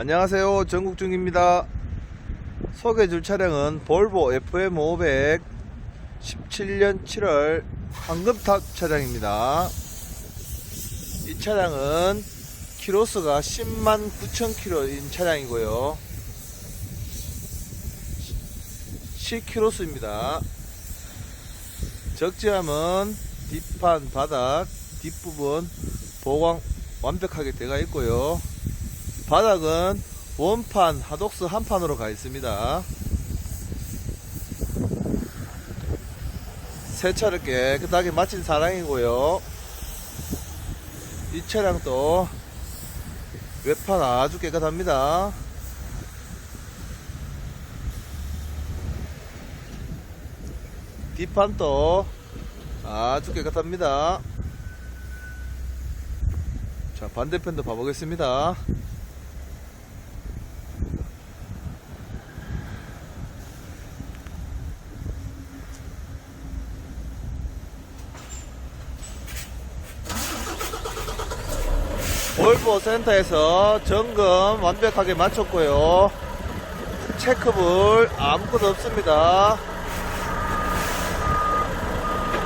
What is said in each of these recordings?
안녕하세요. 전국중입니다. 소개해줄 차량은 볼보 FM500 17년 7월 황금탑 차량입니다. 이 차량은 키로수가 10만 9천 킬로인 차량이고요. 10키로수입니다. 적재함은 뒷판 바닥 뒷부분 보강 완벽하게 되어 있고요 바닥은 원판 하독스 한 판으로 가 있습니다. 세차를 깨끗하게 마친 사랑이고요. 이 차량도 외판 아주 깨끗합니다. 뒷판도 아주 깨끗합니다. 자, 반대편도 봐보겠습니다. 볼보 센터에서 점검 완벽하게 마쳤고요. 체크불 아무것도 없습니다.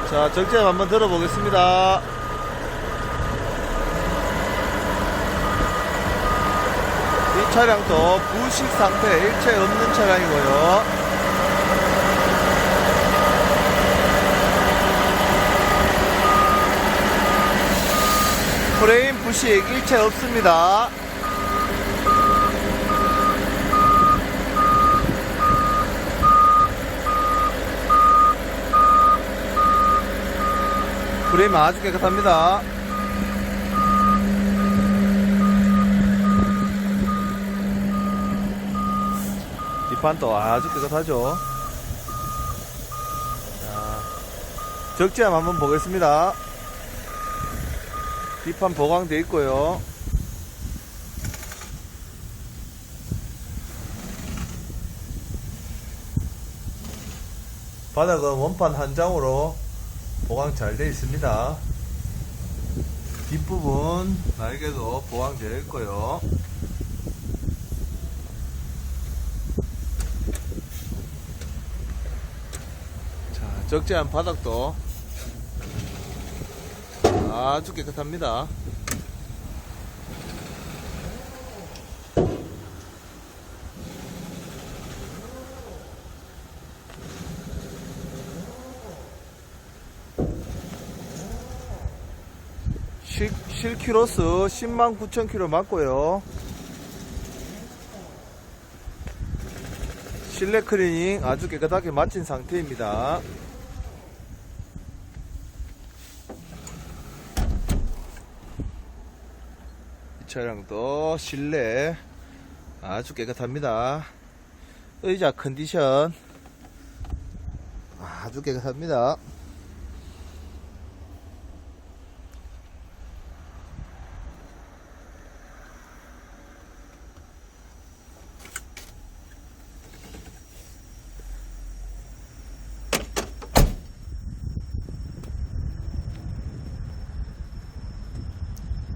자, 적재함 한번 들어보겠습니다. 이 차량도 부식 상태 일체 없는 차량이고요. 프레임 부식 일체 없습니다. 프레임 아주 깨끗합니다. 뒷판도 아주 깨끗하죠. 자, 적재함 한번 보겠습니다. 뒷판 보강되어 있고요. 바닥은 원판 한 장으로 보강 잘 되어 있습니다. 뒷부분 날개도 보강되어 있고요. 자, 적재한 바닥도 아주 깨끗합니다. 실, 실키로수 10만 9천 킬로 맞고요. 실내 클리닝 아주 깨끗하게 마친 상태입니다. 차량도 실내 아주 깨끗합니다. 의자 컨디션 아주 깨끗합니다.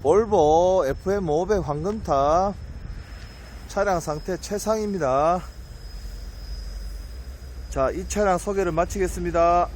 볼보 FM500 황금탑 차량 상태 최상입니다. 자, 이 차량 소개를 마치겠습니다.